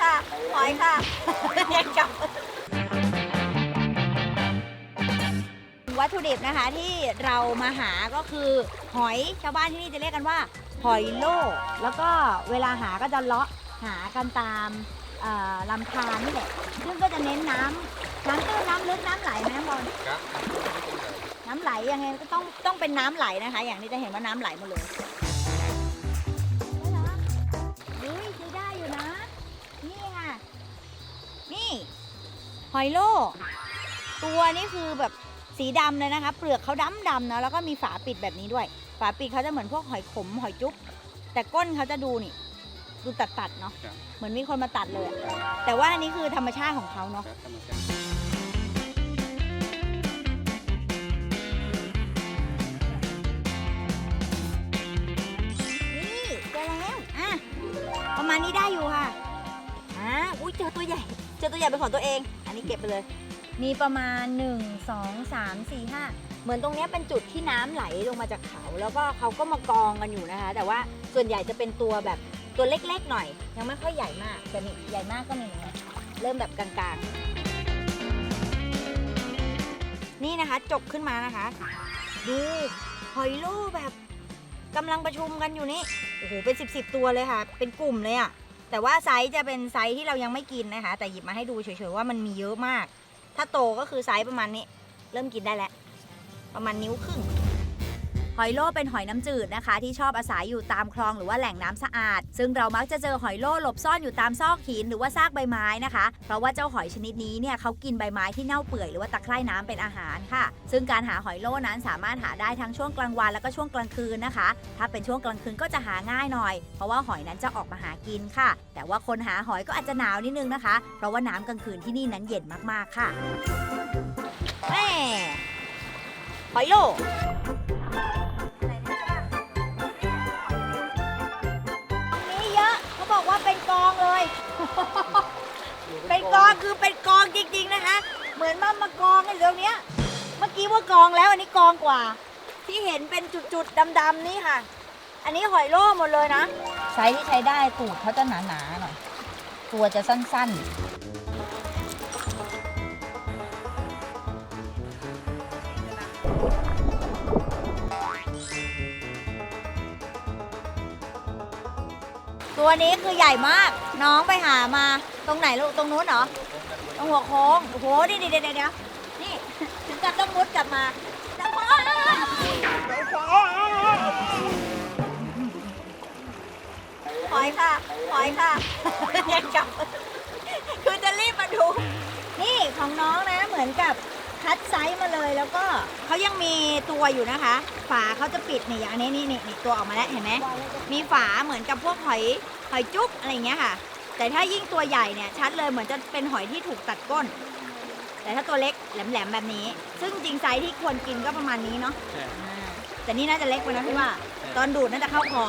ค่ะ หอยค่ะยังจับวัตถุดิบนะคะที่เรามาหาก็คือหอยชาวบ้านที่นี่จะเรียกกันว่า หอยโลกแล้วก็เวลาหาก็จะเลาะหากันตามเอ่อลำธารนี่แหละซึ่งก็จะเน้นน้ำน้ำตื้นน้ำลึกน้ำไหลไหมน้ำบอลครับน้ำไหลยังไงก็ต้องต้องเป็นน้ำไหลนะคะ อย่างนี้จะเห็นว่าน้ำไหลหมดเลย นี่ หอยโลตัวนี้คือแบบสีดำเลยนะคะ เปลือกเขาดำดำๆนะแล้วก็มีฝาปิดแบบนี้ด้วย ฝาปิดเขาจะเหมือนพวกหอยขมหอยจุ๊บแต่ก้นเขาจะดูนี่ ดูตัดตัดๆเนาะครับเหมือนมีคนมาตัดเลยอะแต่ว่าอันนี้คือธรรมชาติของเขาเนาะ ครับธรรมชาตินี่เจอแล้ว อะ ประมาณนี้ได้อยู่ค่ะ อุ้ยเจอตัวใหญ่ เจอตัวใหญ่เป็นของตัวเอง อันนี้เก็บไปเลย มีประมาณ 1 2 3 4 5 เหมือนตรงเนี้ยเป็นจุดที่น้ำไหลลงมาจากเขา แล้วก็เขาก็มากองกันอยู่นะคะ แต่ว่าส่วนใหญ่จะเป็นตัวแบบตัวเล็กๆหน่อย ยังไม่ค่อยใหญ่มากแต่นี่ใหญ่มากก็มีเหมือนกันเริ่มแบบกลางๆ นี่นะคะจกขึ้นมานะคะ ดูหอยโลแบบกำลังประชุมกันอยู่นี่ โอ้โห เป็นสิบสิบตัวเลยค่ะ เป็นกลุ่มเลยอะ แต่ว่าไซส์จะเป็นไซส์ที่เรายังไม่กินนะคะ แต่หยิบมาให้ดูเฉยๆว่ามันมีเยอะมาก ถ้าโตก็คือไซส์ประมาณนี้ เริ่มกินได้แล้ว ประมาณนิ้วครึ่ง หอยโล่เป็นหอยน้ำจืดนะคะ ที่ชอบอาศัยอยู่ตามคลองหรือว่าแหล่งน้ำสะอาด ซึ่งเรามักจะเจอหอยโล่หลบซ่อนอยู่ตามซอกหินหรือว่าซากใบไม้นะคะ เพราะว่าเจ้าหอยชนิดนี้เนี่ยเขากินใบไม้ที่เน่าเปื่อยหรือว่าตะไคร่น้ำเป็นอาหารค่ะ ซึ่งการหาหอยโล่นั้นสามารถหาได้ทั้งช่วงกลางวันแล้วก็ช่วงกลางคืนนะคะ ถ้าเป็นช่วงกลางคืนก็จะหาง่ายหน่อย เพราะว่าหอยนั้นจะออกมาหากินค่ะ แต่ว่าคนหาหอยก็อาจจะหนาวนิดนึงนะคะ เพราะว่าน้ำกลางคืนที่นี่นั้นเย็นมากๆค่ะแม่หอยโล่ องคือเป็นกองจริง ๆนะคะ เหมือนมามากองกันอยู่ตรงเนี้ย เมื่อกี้ว่ากองแล้วอันนี้กองกว่า ที่เห็นเป็นจุดๆดำๆนี่ค่ะ อันนี้หอยโล่หมดเลยนะ ไซส์ที่ใช้ได้ตูดเขาจะหนาๆหน่อย ตัวจะสั้นๆ ตัวนี้คือใหญ่มาก น้องไปหามาตรงไหนลูกตรงนู้นเหรอตรงหัวโค้งโอ้โหนี่เดี๋ยวเดี๋ยวเดี๋ยวนี่ถึงกับต้องมุดกลับมาแล้วพอหอยค่ะหอยค่ะยังจับคือจะรีบมาดู นี่ของน้องนะเหมือนกับ คัดไซส์มาเลยแล้วก็เขายังมีตัวอยู่นะคะ ฝาเขาจะปิดนี่อย่างนี้นี่นี่นี่ตัวออกมาแล้วเห็นไหมมีฝาเหมือนกับพวกหอยหอยจุ๊บอะไรอย่างเงี้ยค่ะ แต่ถ้ายิ่งตัวใหญ่เนี่ยชัดเลยเหมือนจะเป็นหอยที่ถูกตัดก้น แต่ถ้าตัวเล็กแหลมๆแบบนี้ ซึ่งจริงไซส์ที่ควรกินก็ประมาณนี้เนาะใช่ อ่าแต่นี่น่าจะเล็กไปนะพี่ว่า ตอนดูดน่าจะเข้าคอ